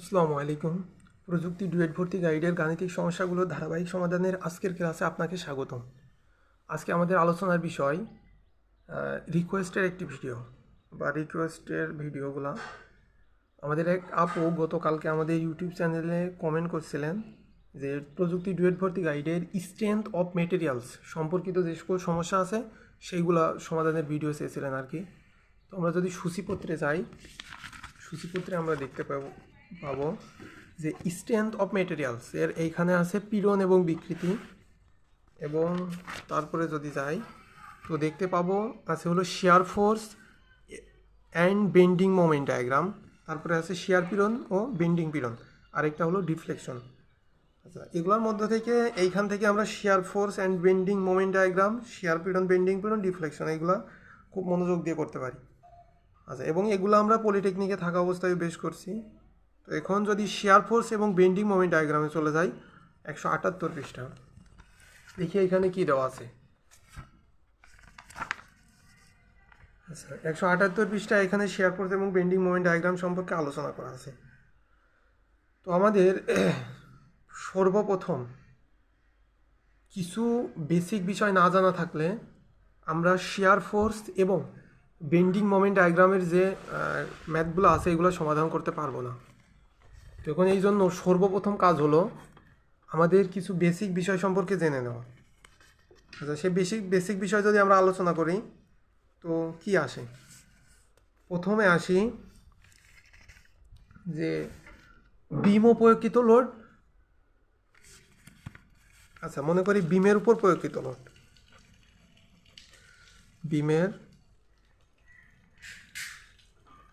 আসসালামু আলাইকুম। প্রযুক্তি ডুয়েট ভর্তি গাইডের গাণিতিক সমস্যাগুলো ধারাবাহিক সমাধানের আজকের ক্লাসে আপনাকে স্বাগতম। আজকে আমাদের আলোচনার বিষয় রিকোয়েস্টের একটি ভিডিও বা রিকোয়েস্টের ভিডিওগুলো আমাদের এক আপু গতকালকে আমাদের ইউটিউব চ্যানেলে কমেন্ট করছিলেন যে প্রযুক্তি ডুয়েট ভর্তি গাইডের স্ট্রেংথ অফ মেটেরিয়ালস সম্পর্কিত যে সকল সমস্যা আছে, সেইগুলো সমাধানের ভিডিও চেয়েছিলেন আর কি। তো আমরা যদি সূচিপত্রে যাই, সূচিপত্রে আমরা দেখতে পাবো। পাবো, যে স্ট্রেংথ অফ মেটেরিয়ালস এর এইখানে আছে পীড়ন এবং বিকৃতি। এবং তারপরে যদি যাই, তো দেখতে পাবো আছে হলো shear force and bending moment diagram তারপরে আছে শেয়ার পীড়ন ও বেন্ডিং পীড়ন। আরেকটা হলো ডিফ্লেকশন আচ্ছা এগুলোর মধ্যে থেকে এইখান থেকে আমরা shear force and bending moment diagram shear পীড়ন বেন্ডিং পীড়ন ডিফ্লেকশন এগুলো খুব মনোযোগ দিয়ে করতে পারি। আচ্ছা এবং এগুলো আমরা পলিটেকনিকে থাকা অবস্থায় বেশ করছি। তো এখন যদি শেয়ার ফোর্স এবং বেন্ডিং মোমেন্ট ডায়াগ্রামে চলে যাই, একশো আটাত্তর পৃষ্ঠা। দেখি এখানে কি দেওয়া আছে। আচ্ছা একশো আটাত্তর পৃষ্ঠা এখানে শেয়ার ফোর্স এবং বেন্ডিং মোমেন্ট ডায়াগ্রাম সম্পর্কে আলোচনা করা আছে। তো আমাদের সর্বপ্রথম কিছু বেসিক বিষয় না জানা থাকলে আমরা শেয়ার ফোর্স এবং বেন্ডিং মোমেন্ট ডায়াগ্রামের যে ম্যাথগুলো আছে, এগুলো সমাধান করতে পারব না। তো এখন এই জন্য সর্বপ্রথম কাজ হলো আমাদের কিছু বেসিক বিষয় সম্পর্কে জেনে নেওয়া। আচ্ছা সে বেসিক বেসিক বিষয় যদি আমরা আলোচনা করি, তো কি আসে? প্রথমে আসি যে বিম প্রয়োগকৃত লোড আচ্ছা মনে করি বিমের উপর প্রয়োগকৃত লোড বিমের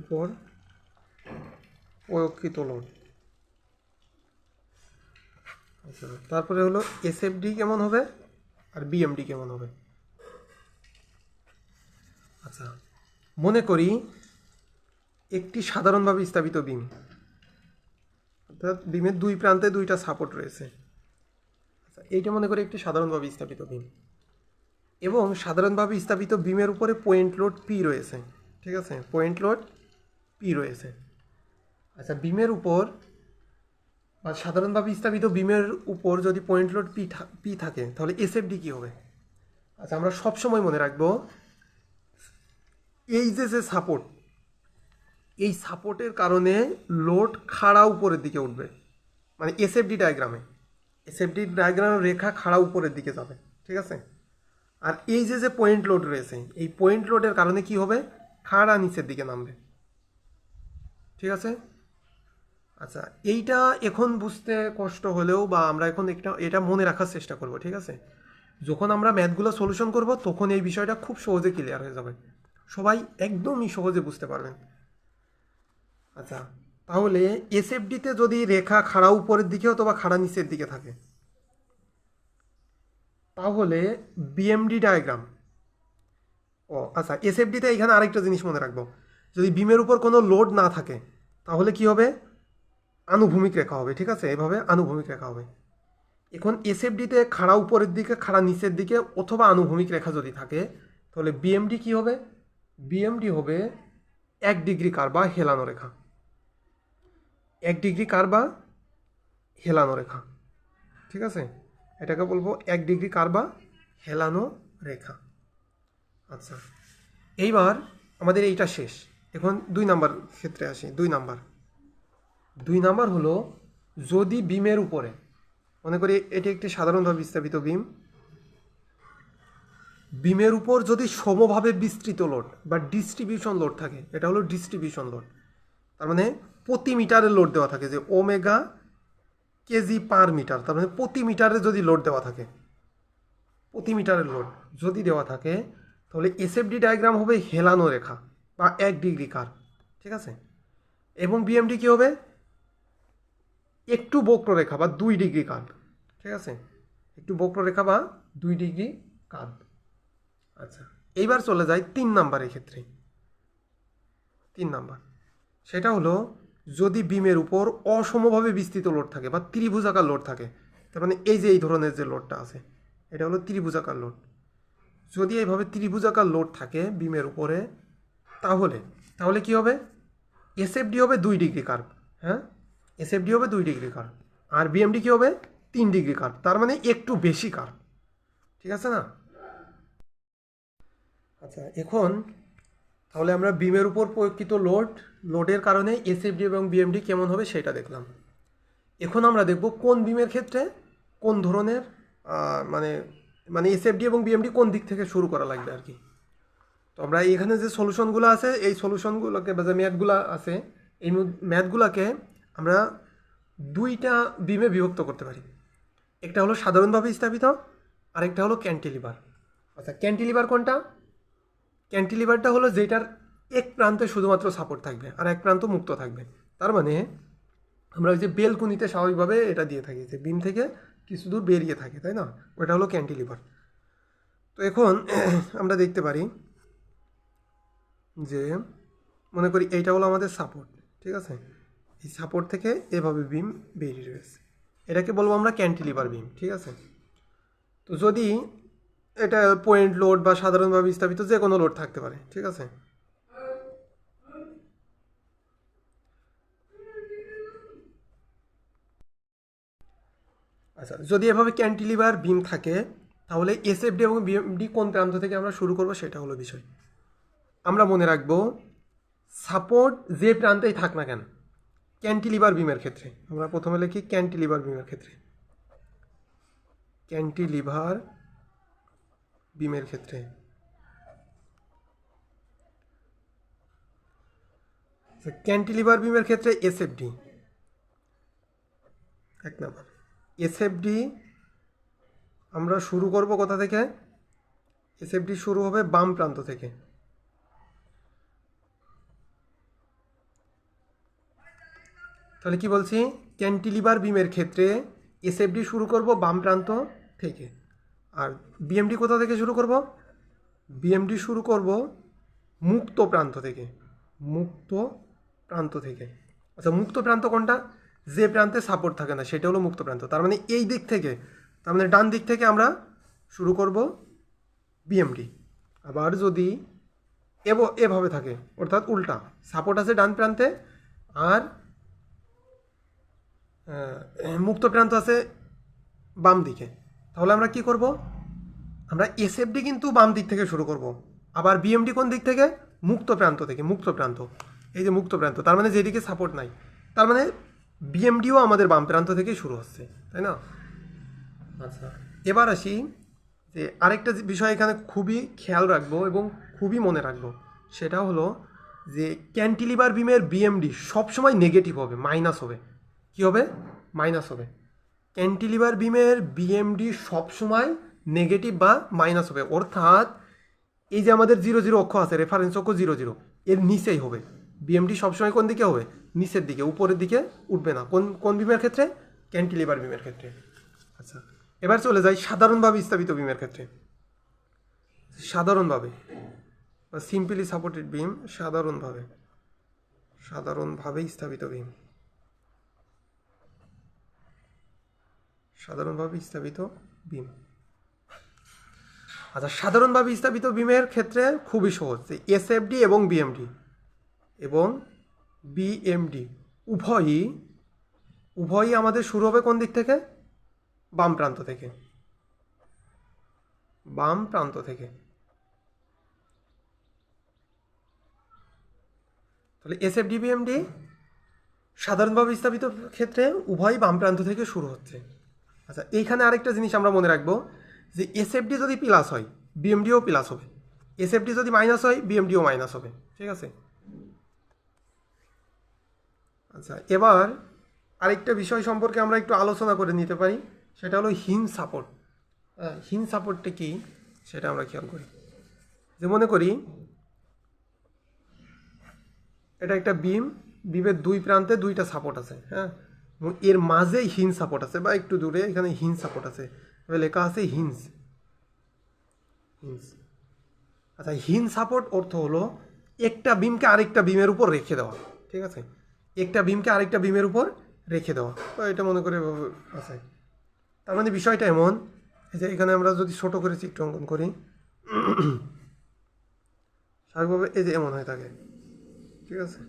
উপর প্রয়োগকৃত লোড আচ্ছা তারপরে হলো এসএফডি কেমন হবে? আর বিএমডি কেমন হবে? আচ্ছা মনে করি একটি সাধারণভাবে স্থাপিত বিম। অর্থাৎ বিমের দুই প্রান্তে দুইটা সাপোর্ট রয়েছে। আচ্ছা এইটা মনে করি একটি সাধারণভাবে স্থাপিত বিম। এবং সাধারণভাবে স্থাপিত বিমের উপরে পয়েন্ট লোড পি রয়েছে। ঠিক আছে? পয়েন্ট লোড পি রয়েছে। আচ্ছা বিমের উপর বা সাধারণভাবে স্থাপিত বিমের উপর যদি পয়েন্ট লোড পি পি থাকে, তাহলে এসএফডি কী হবে? আচ্ছা আমরা সবসময় মনে রাখব, এই যে যে সাপোর্ট এই সাপোর্টের কারণে লোড খাড়া উপরের দিকে উঠবে। মানে এসএফডি ডায়াগ্রামে এসএফডি ডায়াগ্রামের রেখা খাড়া উপরের দিকে যাবে, ঠিক আছে? আর এই যে যে পয়েন্ট লোড রয়েছে, এই পয়েন্ট লোডের কারণে কি হবে? খাড়া নিচের দিকে নামবে। ঠিক আছে? আচ্ছা এইটা এখন বুঝতে কষ্ট হলেও বা আমরা এখন একটা, এটা মনে রাখার চেষ্টা করব, ঠিক আছে? যখন আমরা ম্যাথগুলো সলিউশন করব, তখন এই বিষয়টা খুব সহজে ক্লিয়ার হয়ে যাবে। সবাই একদমই সহজে বুঝতে পারবেন। আচ্ছা তাহলে এসএফডিতে যদি রেখা খাড়া উপরের দিকে অথবা খাড়া নিচের দিকে থাকে, তাহলে বিএমডি ডায়াগ্রাম ও আচ্ছা এসএফডিতে এখানে আরেকটা জিনিস মনে রাখব। যদি বিমের উপর কোনো লোড না থাকে, তাহলে কি হবে? আনুভূমিক রেখা হবে, ঠিক আছে? এভাবে আনুভূমিক রেখা হবে। এখন এসএফডিতে খাড়া উপরের দিকে, খাড়া নিচের দিকে অথবা আনুভূমিক রেখা যদি থাকে, তাহলে বিএমডি কি হবে? বিএমডি হবে এক ডিগ্রি কার বা হেলানো রেখা। এক ডিগ্রি কার বা হেলানো রেখা। ঠিক আছে? এটাকে বলব এক ডিগ্রি কার বা হেলানো রেখা। আচ্ছা এইবার আমাদের এইটা শেষ। এখন দুই নাম্বার ক্ষেত্রে আসি, দুই নাম্বার। দুই নাম্বার হলো, যদি বিমের উপরে, মনে করি এটি একটি সাধারণভাবে স্থাপিত বিম, বিমের উপর যদি সমভাবে বিস্তৃত লোড বা ডিস্ট্রিবিউশন লোড থাকে, এটা হলো ডিস্ট্রিবিউশন লোড, তার মানে প্রতি মিটারের লোড দেওয়া থাকে, যে ওমেগা কেজি পার মিটার, তার মানে প্রতি মিটারে যদি লোড দেওয়া থাকে, প্রতি মিটারের লোড যদি দেওয়া থাকে, তাহলে এসএফডি ডায়াগ্রাম হবে হেলানো রেখা বা এক ডিগ্রি কার ঠিক আছে? এবং বিএমডি কী হবে? একটু বক্ররেখা বা দুই ডিগ্রি কার্ভ ঠিক আছে? একটু বক্ররেখা বা দুই ডিগ্রি কার্ভ আচ্ছা এইবার চলে যাই তিন নাম্বারের ক্ষেত্রে। তিন নাম্বার, সেটা হলো যদি বিমের উপর অসমভাবে বিস্তৃত লোড থাকে বা ত্রিভুজাকার লোড থাকে, তার মানে এই যে এই ধরনের যে লোডটা আছে, এটা হলো ত্রিভুজাকার লোড। যদি এইভাবে ত্রিভুজাকার লোড থাকে বিমের উপরে, তাহলে তাহলে কি হবে? এসএফডি হবে দুই ডিগ্রি কার্ভ হ্যাঁ? এসএফডি হবে দুই ডিগ্রি কার। আর বিএমডি কী হবে? তিন ডিগ্রি কার। তার মানে একটু বেশি কার। ঠিক আছে না? আচ্ছা এখন তাহলে আমরা বিমের উপর প্রয়োগকৃত লোড লোডের কারণে এসএফডি এবং বিএমডি কেমন হবে সেটা দেখলাম। এখন আমরা দেখব কোন বিমের ক্ষেত্রে কোন ধরনের মানে মানে এসএফডি এবং বিএমডি কোন দিক থেকে শুরু করা লাগবে আর কি। তো আমরা এখানে যে সলিউশনগুলো আছে, এই সলিউশনগুলোকে বা যে ম্যাথগুলো আছে, এই ম্যাথগুলোকে আমরা দুইটা বিমে বিভক্ত করতে পারি। একটা হলো সাধারণভাবে স্থাপিত, আরেকটা হলো ক্যান্টিলিভার। আচ্ছা ক্যান্টিলিভার কোনটা? ক্যান্টিলিভারটা হলো যেটার এক প্রান্তে শুধুমাত্র সাপোর্ট থাকবে আর এক প্রান্ত মুক্ত থাকবে। তার মানে আমরা ওই যে বেলকুনিতে স্বাভাবিকভাবে এটা দিয়ে থাকি, যে বিম থেকে কিছু দূর বেরিয়ে থাকে, তাই না? ওটা হলো ক্যান্টিলিভার। তো এখন আমরা দেখতে পারি যে, মনে করি এইটা হলো আমাদের সাপোর্ট, ঠিক আছে? এই সাপোর্ট থেকে এভাবে বিম বেরিয়ে রয়েছে। এটাকে বলব আমরা ক্যান্টিলিভার বিম ঠিক আছে? তো যদি এটা পয়েন্ট লোড বা সাধারণভাবে স্থাপিত যে কোনো লোড থাকতে পারে, ঠিক আছে? আচ্ছা যদি এভাবে ক্যান্টিলিভার বিম থাকে, তাহলে এসএফডি এবং বিএমডি কোন প্রান্ত থেকে আমরা শুরু করব সেটা হলো বিষয়। আমরা মনে রাখব সাপোর্ট যে প্রান্তেই থাক না কেন ক্যান্টিলিভার বিমের ক্ষেত্রে। আমরা প্রথমে লিখি ক্যান্টিলিভার বিমের ক্ষেত্রে। ক্যান্টিলিভার বিমের ক্ষেত্রে। ক্যান্টিলিভার বিমের ক্ষেত্রে এসএফডি এক নম্বর। এসএফডি আমরা শুরু করব কোথা থেকে? এসএফডি শুরু হবে বাম প্রান্ত থেকে। তাহলে কি বলছি? ক্যান্টিলিভার বিমের ক্ষেত্রে এসএফডি শুরু করব বাম প্রান্ত থেকে। আর বিএমডি কোথা থেকে শুরু করব? বিএমডি শুরু করব মুক্ত প্রান্ত থেকে। মুক্ত প্রান্ত থেকে। আচ্ছা মুক্ত প্রান্ত কোনটা? যে প্রান্তে সাপোর্ট থাকে না, সেটা হলো মুক্ত প্রান্ত। তার মানে এই দিক থেকে, তার মানে ডান দিক থেকে আমরা শুরু করব বিএমডি। আবার যদি এব, এভাবে থাকে, অর্থাৎ উল্টা সাপোর্ট আছে ডান প্রান্তে, আর মুক্ত প্রান্ত আছে বাম দিকে। তাহলে আমরা কি করব? আমরা এসএফডি কিন্তু বাম দিক থেকে শুরু করব। আবার বিএমডি কোন দিক থেকে? মুক্ত প্রান্ত থেকে, মুক্ত প্রান্ত। এই যে মুক্ত প্রান্ত, তার মানে যেদিকে সাপোর্ট নাই। তার মানে বিএমডিও আমাদের বাম প্রান্ত থেকে শুরু হচ্ছে, তাই না? আচ্ছা এবার আসি যে আরেকটা বিষয় এখানে খুবই খেয়াল রাখব এবং খুবই মনে রাখব। সেটা হলো যে ক্যান্টিলিভার বিমের বিএমডি সবসময় নেগেটিভ হবে মাইনাস হবে। কি হবে? মাইনাস হবে। ক্যান্টিলিভার বিমের বিএমডি সবসময় নেগেটিভ বা মাইনাস হবে। অর্থাৎ এই যে আমাদের জিরো জিরো অক্ষ আছে রেফারেন্স অক্ষ জিরো জিরো এর নিচেই হবে। বিএমডি সবসময় কোন দিকে হবে? নিচের দিকে, উপরের দিকে উঠবে না। কোন কোন বিমের ক্ষেত্রে? ক্যান্টিলিভার বিমের ক্ষেত্রে। আচ্ছা এবার চলে যাই সাধারণভাবে স্থাপিত বিমের ক্ষেত্রে। সাধারণভাবে সিম্পলি সাপোর্টেড বিম সাধারণভাবে সাধারণভাবে স্থাপিত বিম সাধারণভাবে স্থাপিত বিম আচ্ছা সাধারণভাবে স্থাপিত বিমের ক্ষেত্রে খুবই সহজ। এসএফডি এবং বিএমডি এবং বিএমডি উভয়ই উভয়ই আমাদের শুরু হবে কোন দিক থেকে? বাম প্রান্ত থেকে। বাম প্রান্ত থেকে। তাহলে এসএফডি বিএমডি সাধারণভাবে স্থাপিত ক্ষেত্রে উভয়ই বাম প্রান্ত থেকে শুরু হচ্ছে। আচ্ছা এইখানে আরেকটা জিনিস আমরা মনে রাখব যে এসএফডি যদি প্লাস হয় বিএমডিও প্লাস হবে। এসএফডি যদি মাইনাস হয় বিএমডিও মাইনাস হবে, ঠিক আছে? আচ্ছা এবার আরেকটা বিষয় সম্পর্কে আমরা একটু আলোচনা করে নিতে পারি, সেটা হলো হিন সাপোর্ট হিন সাপোর্টটা কি সেটা আমরা খেয়াল করি। যে মনে করি, এটা একটা বিম বিমের দুই প্রান্তে দুইটা সাপোর্ট আছে হ্যাঁ? এবং এর মাঝে হিন সাপোর্ট আছে বা একটু দূরে এখানে হিন সাপোর্ট আছে। লেখা আছে হিন্স। হিন্স। আচ্ছা হিন সাপোর্ট অর্থ হলো একটা বিমকে আরেকটা বিমের উপর রেখে দেওয়া, ঠিক আছে? একটা বিমকে আরেকটা বিমের উপর রেখে দেওয়া। তো এটা মনে করে আছে। তার মানে বিষয়টা এমন যে এখানে আমরা যদি ছোট করে চিত্র অঙ্কন করি, স্বাভাবিকভাবে এই যে এমন হয়ে থাকে, ঠিক আছে?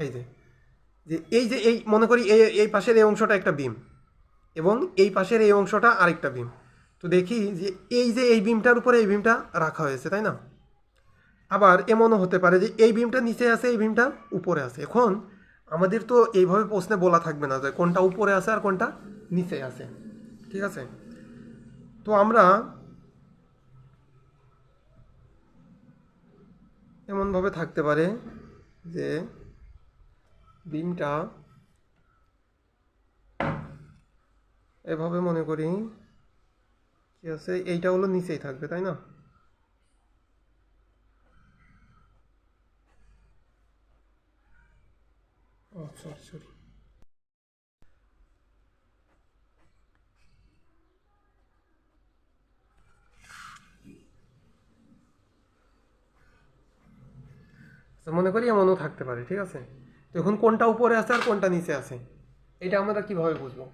এই যে যে এই যে এই, মনে করি এই এই পাশের এই অংশটা একটা বিম এবং এই পাশের এই অংশটা আরেকটা বিম। তো দেখি যে এই যে এই বিমটার উপরে এই বিমটা রাখা হয়েছে, তাই না? আবার এমনও হতে পারে যে এই বিমটা নিচে আছে, এই বিমটা উপরে আছে। এখন আমাদের তো এইভাবে প্রশ্নে বলা থাকবে না যে কোনটা উপরে আছে আর কোনটা নিচে আছে। ঠিক আছে? তো আমরা এমনভাবে থাকতে পারে যে বিমটা এভাবে মনে করি কি আছে? এইটা হলো নিচেই থাকবে তাই না? আচ্ছা, মনে করি এমনও থাকতে পারে ঠিক আছে? তো এখন কোনটা উপরে আছে আর কোনটা নিচে আছে? এটা আমরা কীভাবে বুঝব?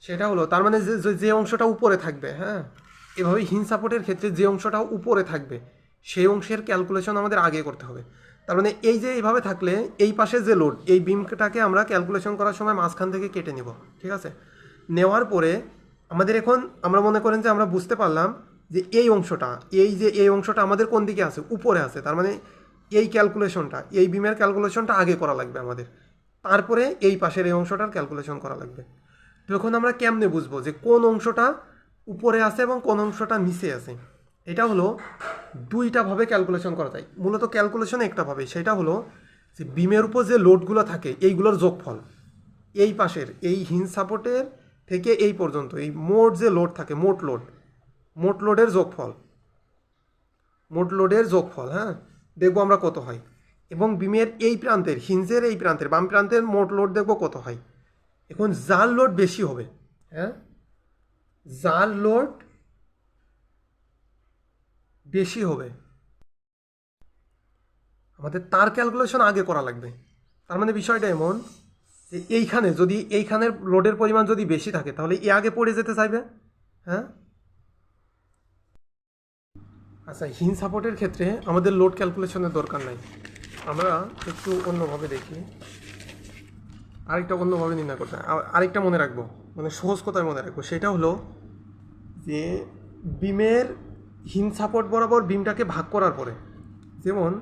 সেটা হলো তার মানে যে যে- যে অংশটা উপরে থাকবে হ্যাঁ? এভাবে হিন সাপোর্টের ক্ষেত্রে যে অংশটা উপরে থাকবে সেই অংশের ক্যালকুলেশন আমাদের আগে করতে হবে। তার মানে এই যে এইভাবে থাকলে এই পাশে যে লোড এই বিমটাকে আমরা ক্যালকুলেশন করার সময় মাঝখান থেকে কেটে নিব ঠিক আছে? নেওয়ার পরে আমাদের এখন আমরা মনে করেন যে আমরা বুঝতে পারলাম যে এই অংশটা এই যে এই অংশটা আমাদের কোন দিকে আছে? উপরে আছে। তার মানে এই ক্যালকুলেশনটা এই বিমের ক্যালকুলেশনটা আগে করা লাগবে আমাদের। তারপরে এই পাশের এই অংশটার ক্যালকুলেশন করা লাগবে। তো এখন আমরা কেমনে বুঝব যে কোন অংশটা উপরে আছে এবং কোন অংশটা নিচে আছে? এটা হলো দুইটা ভাবে ক্যালকুলেশন করা যায়। মূলত ক্যালকুলেশন একটা ভাবে, সেটা হলো যে বিমের উপর যে লোডগুলো থাকে, এইগুলোর যোগফল। এই পাশের, এই হিন সাপোর্টের থেকে এই পর্যন্ত, এই মোট যে লোড থাকে, মোট লোড মোট লোডের যোগফল। মোট লোডের যোগফল হ্যাঁ? দেখব আমরা কত হয়। এবং বিমের এই প্রান্তের হিঞ্জের এই প্রান্তের, বাম প্রান্তের মোট লোড দেখব কত হয়। এখন যার লোড বেশি হবে হ্যাঁ? জাল লোড বেশি হবে, আমাদের তার ক্যালকুলেশন আগে করা লাগবে। তার মানে বিষয়টা এমন যে এইখানে যদি এইখানের লোডের পরিমাণ যদি বেশি থাকে, তাহলে এ আগে পড়ে যেতে চাইবে হ্যাঁ? আচ্ছা হিন সাপোর্টের ক্ষেত্রে আমাদের লোড ক্যালকুলেশনের দরকার নাই। আমরা একটু অন্যভাবে দেখি। আরেকটা অন্যভাবে নির্ণয় করতে। আর- আরেকটা মনে রাখব মানে সহজ কথায় মনে রাখব। সেটা হলো যে বিমের হিন সাপোর্ট বরাবর বিমটাকে ভাগ করার পরে, যেমন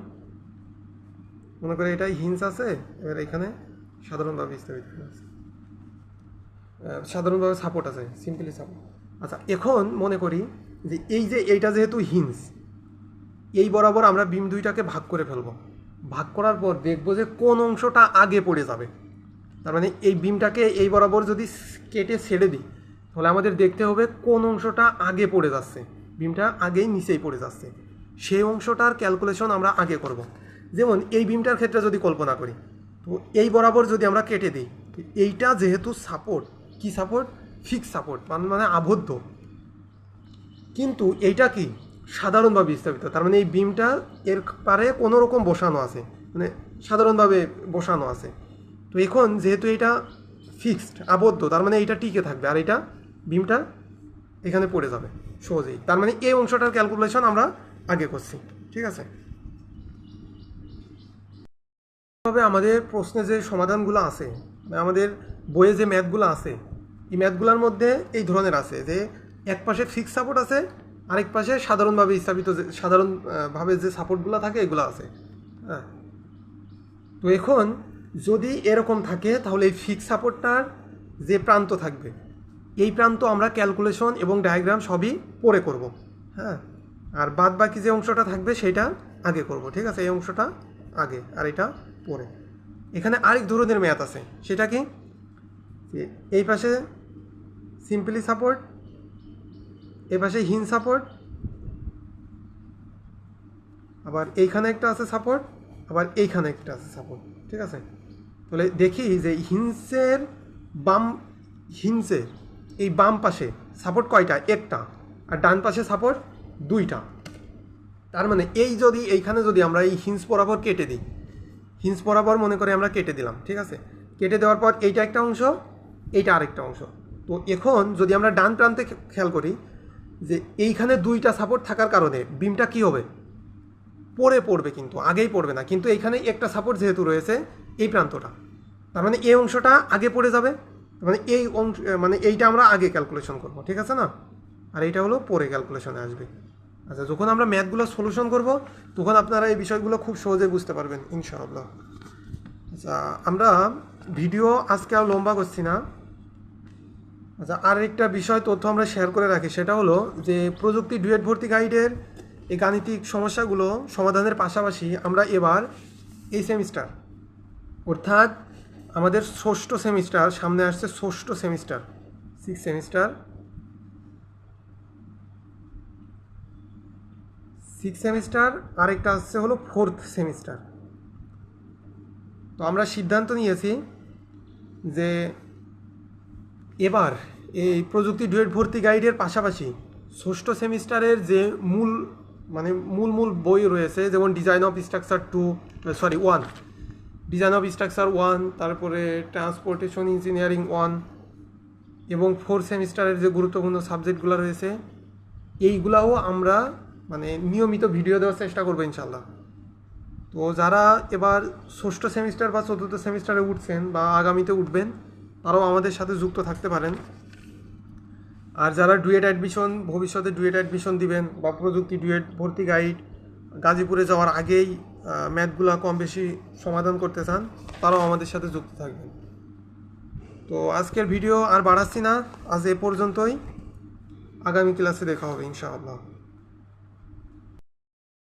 মনে করে এটাই হিন্স আছে, এবার এখানে সাধারণভাবে স্থাপিত সাধারণভাবে সাপোর্ট আছে সিম্পলি সাপোর্ট আচ্ছা এখন মনে করি যে এই যে এইটা যেহেতু হিন্স এই বরাবর আমরা বিম দুইটাকে ভাগ করে ফেলব। ভাগ করার পর দেখব যে কোন অংশটা আগে পড়ে যাবে। তার মানে এই বিমটাকে এই বরাবর যদি কেটে ছেড়ে দিই, তাহলে আমাদের দেখতে হবে কোন অংশটা আগে পড়ে যাচ্ছে। বিমটা আগেই নিচেই পড়ে যাচ্ছে। সেই অংশটার ক্যালকুলেশন আমরা আগে করব। যেমন এই বিমটার ক্ষেত্রে যদি কল্পনা করি, তো এই বরাবর যদি আমরা কেটে দিই এইটা যেহেতু সাপোর্ট কি সাপোর্ট ফিক্স সাপোর্ট মানে মানে আবদ্ধ। কিন্তু এইটা কি? সাধারণভাবে স্থাপিত। তার মানে এই বিমটা এর পারে কোনো রকম বসানো আছে। মানে সাধারণভাবে বসানো আছে। তো এখন যেহেতু এটা ফিক্সড আবদ্ধ, তার মানে এইটা টিকে থাকবে আর এটা বিমটা এখানে পড়ে যাবে সহজেই। তার মানে এই অংশটার ক্যালকুলেশন আমরা আগে করছি, ঠিক আছে? তবে আমাদের প্রশ্নে যে সমাধানগুলো আছে আমাদের বইয়ে যে ম্যাথগুলো আছে, এই ম্যাথগুলোর মধ্যে এই ধরনের আছে যে, এক পাশে ফিক্স সাপোর্ট আছে আরেক পাশে সাধারণভাবে স্থাপিত যে সাধারণভাবে যে সাপোর্টগুলো থাকে, এগুলো আছে। হ্যাঁ। তো এখন যদি এরকম থাকে, তাহলে এই ফিক্স সাপোর্টটার যে প্রান্ত থাকবে, এই প্রান্ত আমরা ক্যালকুলেশন এবং ডায়াগ্রাম সবই পরে করব। হ্যাঁ। আর বাদ বাকি যে অংশটা থাকবে, সেটা আগে করব, ঠিক আছে? এই অংশটা আগে, আর এটা পরে। এখানে আরেক ধরনের ম্যাথ আছে। সেটা কি? এই পাশে সিম্পলি সাপোর্ট এই পাশে হিন সাপোর্ট আবার এইখানে একটা আছে সাপোর্ট আবার এইখানে একটা আছে সাপোর্ট ঠিক আছে? তাহলে দেখি যে হিন্সের বাম হিন্সের এই বাম পাশে সাপোর্ট কয়টা? একটা। আর ডান পাশে সাপোর্ট দুইটা। তার মানে এই যদি, এইখানে যদি আমরা এই হিন্স বরাবর কেটে দিই, হিন্স বরাবর মনে করে আমরা কেটে দিলাম, ঠিক আছে? কেটে দেওয়ার পর এইটা একটা অংশ, এইটা আরেকটা অংশ। তো এখন যদি আমরা ডান প্রান্তে খেয়াল করি যে এইখানে দুইটা সাপোর্ট থাকার কারণে বিমটা কি হবে? পরে পড়বে কিন্তু, আগেই পড়বে না। কিন্তু এইখানে একটা সাপোর্ট যেহেতু রয়েছে, এই প্রান্তটা। তার মানে এই অংশটা আগে পড়ে যাবে মানে এই অংশ মানে এইটা আমরা আগে ক্যালকুলেশন করব, ঠিক আছে না? আর এইটা হলো পরে ক্যালকুলেশনে আসবে। আচ্ছা যখন আমরা ম্যাথগুলো সলিউশন করব, তখন আপনারা এই বিষয়গুলো খুব সহজে বুঝতে পারবেন, ইনশাআল্লাহ। আচ্ছা আমরা ভিডিও আজকে আর লম্বা করছি না। আচ্ছা আর একটা বিষয়, তথ্য আমরা শেয়ার করে রাখি, সেটা হলো যে প্রযুক্তি ডুয়েট ভর্তি গাইডের এই গাণিতিক সমস্যাগুলো সমাধানের পাশাপাশি আমরা এবার এই সেমিস্টার অর্থাৎ আমাদের ষষ্ঠ সেমিস্টার সামনে আসছে ষষ্ঠ semester six semester six semester আরেকটা আসছে হলো ফোর্থ সেমিস্টার তো আমরা সিদ্ধান্ত নিয়েছি যে এবার, এই প্রযুক্তি ডুয়েট ভর্তি গাইডের পাশাপাশি ষষ্ঠ সেমিস্টারের যে মূল মানে মূল মূল বই রয়েছে, যেমন design of structure two sorry one design of structure one তারপরে ট্রান্সপোর্টেশন ইঞ্জিনিয়ারিং ওয়ান এবং ফোর সেমিস্টারের যে গুরুত্বপূর্ণ সাবজেক্টগুলো রয়েছে, এইগুলাও আমরা মানে নিয়মিত ভিডিও দেওয়ার চেষ্টা করব ইনশাল্লাহ তো যারা এবার ষষ্ঠ সেমিস্টার বা চতুর্থ সেমিস্টারে উঠছেন বা আগামীতে উঠবেন তারাও আমাদের সাথে যুক্ত থাকতে পারেন। আর যারা ডুয়েট অ্যাডমিশন, ভবিষ্যতে ডুয়েট অ্যাডমিশন দিবেন বা প্রযুক্তি ডুয়েট ভর্তি গাইড গাজীপুরে যাওয়ার আগেই ম্যাথগুলো কম বেশি সমাধান করতে চান, তারাও আমাদের সাথে যুক্ত থাকবেন। তো আজকের ভিডিও আর বাড়াচ্ছি না, আজ এ পর্যন্তই। আগামী ক্লাসে দেখা হবে ইনশাআল্লাহ।